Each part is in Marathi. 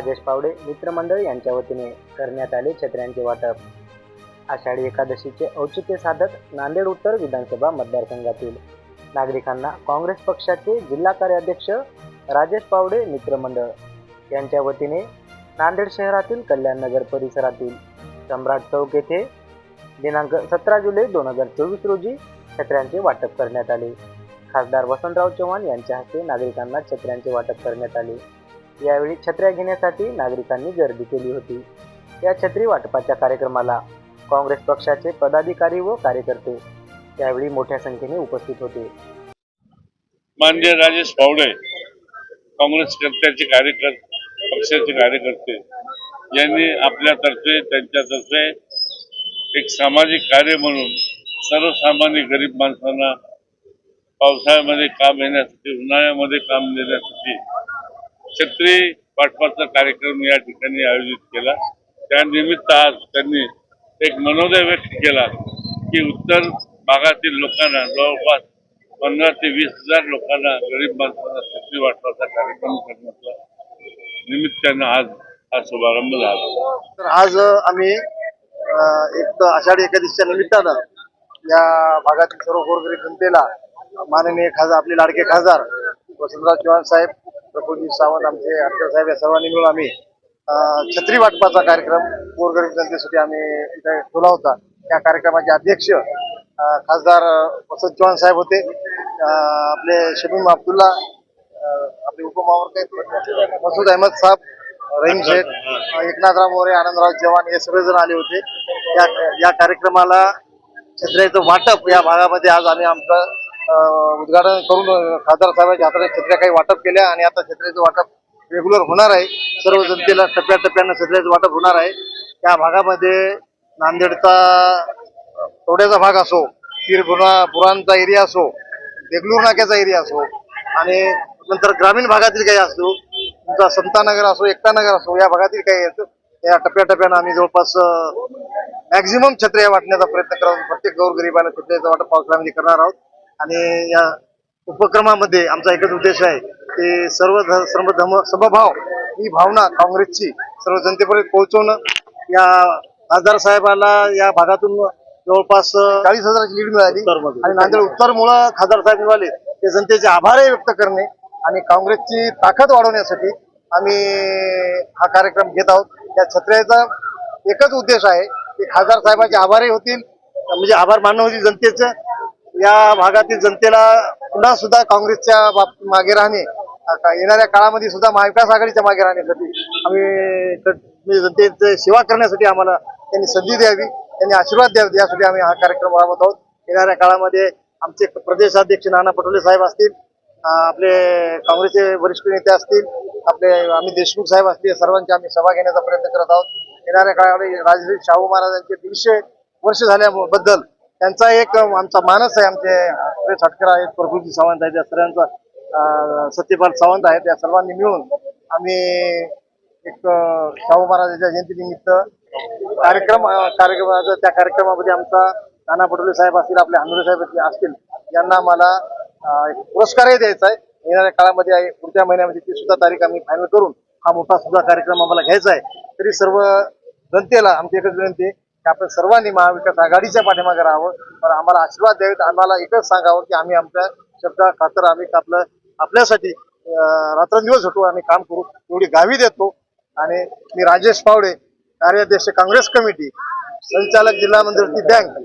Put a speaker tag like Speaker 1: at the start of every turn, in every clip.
Speaker 1: राजेश पावडे मित्रमंडळ यांच्या वतीने करण्यात आले छत्र्यांचे वाटप. आषाढी एकादशीचे औचित्य साधत नांदेड उत्तर विधानसभा मतदारसंघातील नागरिकांना काँग्रेस पक्षाचे जिल्हा कार्याध्यक्ष राजेश पावडे मित्रमंडळ यांच्या वतीने नांदेड शहरातील कल्याण नगर परिसरातील सम्राट चौक येथे दिनांक सतरा जुलै दोन हजार चोवीस रोजी छत्र्यांचे वाटप करण्यात आले. खासदार वसंतराव चव्हाण यांच्या हस्ते नागरिकांना छत्र्यांचे वाटप करण्यात आले. यावेळी छत्र्या घेण्यासाठी नागरिकांनी गर्दी केली होती. या छत्री वाटपाच्या कार्यक्रमाला काँग्रेस पक्षाचे पदाधिकारी व कार्यकर्ते त्यावेळी मोठ्या संख्येने उपस्थित होते.
Speaker 2: माननीय राजेश पावडे काँग्रेस कर्त्याचे कार्यकर्ते पक्षाचे कार्यकर्ते यांनी आपल्यातर्फे त्यांच्यातर्फे एक सामाजिक कार्य म्हणून सर्वसामान्य गरीब माणसांना पावसाळ्यामध्ये काम येण्यासाठी उन्हाळ्यामध्ये काम देण्यासाठी छत्री पाठपाचा कार्यक्रम या ठिकाणी आयोजित केला. त्यानिमित्त आज त्यांनी एक मनोदय व्यक्त केला की उत्तर भागातील लोकांना जवळपास पंधरा ते वीस हजार लोकांना गरीब माणसांना छत्री वाटपाचा कार्यक्रम करण्याचा निमित्तानं आज हा शुभारंभ झाला.
Speaker 3: तर आज आम्ही एक तर आषाढी एकादशीच्या निमित्तानं या भागातील सर्व गोरगरीब जनतेला माननीय खासदार आपले लाडके खासदार वसंतराव चव्हाण साहेब प्रफुल्लजी सावंत आमचे अडकर साहेब या सर्वांनी मिळून आम्ही छत्री वाटपाचा कार्यक्रम गोरगरीब जनतेसाठी आम्ही इथे ठेवला होता. त्या कार्यक्रमाचे अध्यक्ष खासदार वसंत चव्हाण साहेब होते. आपले शमीम अब्दुल्ला आपले उपमहापौर मसूद अहमद साहेब रहीम शेख एकनाथराव मोरे आनंदराव चव्हाण हे सगळेजण आले होते. या या कार्यक्रमाला छत्र्याचं वाटप या भागामध्ये आज आम्ही आमचं उद्घाटन करून खासदार साहेबांच्या हाताने छत्र्या काही वाटप केल्या आणि आता छत्र्याचं वाटप रेग्युलर होणार आहे. सर्व जनतेला टप्प्याटप्प्यानं छत्र्याचं वाटप होणार आहे. त्या भागामध्ये नांदेडचा तोड्याचा भाग असो पीरपुरा पुरांचा एरिया असो देगलूर नाक्याचा एरिया असो आणि नंतर ग्रामीण भागातील काही असो तुमचा संतानगर असो एकतानगर असो या भागातील काही या टप्प्याटप्प्यानं आम्ही जवळपास मॅक्झिमम छत्र्या वाटण्याचा प्रयत्न करून प्रत्येक गोरगरिबाला छत्र्याचं वाटप पावसाळ्यामध्ये करणार आहोत. आणि या उपक्रमामध्ये आमचा एकच उद्देश आहे की सर्व ध- सर्व धर्म समभाव ही भावना काँग्रेसची सर्व जनतेपर्यंत पोहोचवणं. या खासदार साहेबाला या भागातून जवळपास चाळीस हजाराची लीड मिळाली. आणि नांदेड उत्तरमुळं खासदार साहेब मिळाले ते जनतेचे आभारही व्यक्त करणे आणि काँग्रेसची ताकद वाढवण्यासाठी आम्ही हा कार्यक्रम घेत आहोत. या छत्र्याचा एकच उद्देश आहे की खासदार साहेबांचे आभारही होतील. म्हणजे आभार मानणं होतील जनतेचं. या भागातील जनतेला पुन्हा सुद्धा काँग्रेसच्या बाब- मागे राहणे येणाऱ्या काळामध्ये सुद्धा महाविकास आघाडीच्या मागे राहण्यासाठी आम्ही क- जनतेचे सेवा करण्यासाठी आम्हाला त्यांनी संधी द्यावी त्यांनी आशीर्वाद द्यावे यासाठी आम्ही हा कार्यक्रम राबवत आहोत. येणाऱ्या काळामध्ये आमचे प्रदेशाध्यक्ष नाना पटोले साहेब असतील आपले काँग्रेसचे वरिष्ठ नेते असतील आपले आम्ही देशमुख साहेब असतील सर्वांची आम्ही सभा घेण्याचा प्रयत्न करत आहोत. येणाऱ्या काळामध्ये राजश्री शाहू महाराजांचे दीडशे वर्ष झाल्याबद्दल त्यांचा एक आमचा मानस आहे आमचे सुरेश हटकर आहेत प्रभूजी सावंत आहेत या सर्वांचा सत्यपाल सावंत आहेत या सर्वांनी मिळून आम्ही एक शाहू महाराजांच्या जयंतीनिमित्त कार्यक्रम कार्यक्रमाचा त्या कार्यक्रमामध्ये आमचा नाना पटोले साहेब असतील आपले हनुरे साहेब असतील यांना मला एक पुरस्कारही द्यायचा आहे. येणाऱ्या काळामध्ये पुढच्या महिन्यामध्ये ती सुद्धा तारीख आम्ही फायनल करून हा मोठा सुद्धा कार्यक्रम आम्हाला घ्यायचा आहे. तरी सर्व जनतेला आमची एकच विनंती आपण सर्वांनी महाविकास आघाडीच्या पाठीमागे राहावं. तर आम्हाला आशीर्वाद द्यावेत. आम्हाला एकच सांगावं की आम्ही आमच्या शब्दा खातर आम्ही आपलं आपल्यासाठी रात्रंदिवस होतो आणि काम करू. एवढी गावी देतो. आणि मी राजेश पावडे कार्याध्यक्ष काँग्रेस कमिटी संचालक जिल्हा मंत्री बँक.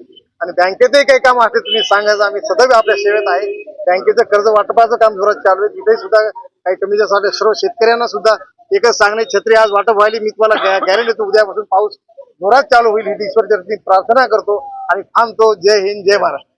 Speaker 3: आणि बँकेतही काही काम असते तुम्ही सांगायचं आम्ही सदैव आपल्या सेवेत आहे. बँकेचं कर्ज वाटपाचं काम जोरात चालू आहे. तिथे सुद्धा काही कमी जास्त सर्व शेतकऱ्यांना सुद्धा एकच सांगणे छत्री आज वाटप व्हायली. मी तुम्हाला गॅरंटी देतो उद्यापासून पाऊस जोरात चालू होईल ही ईश्वर प्रार्थना करतो आणि थांबतो. जय हिंद जय महाराष्ट्र.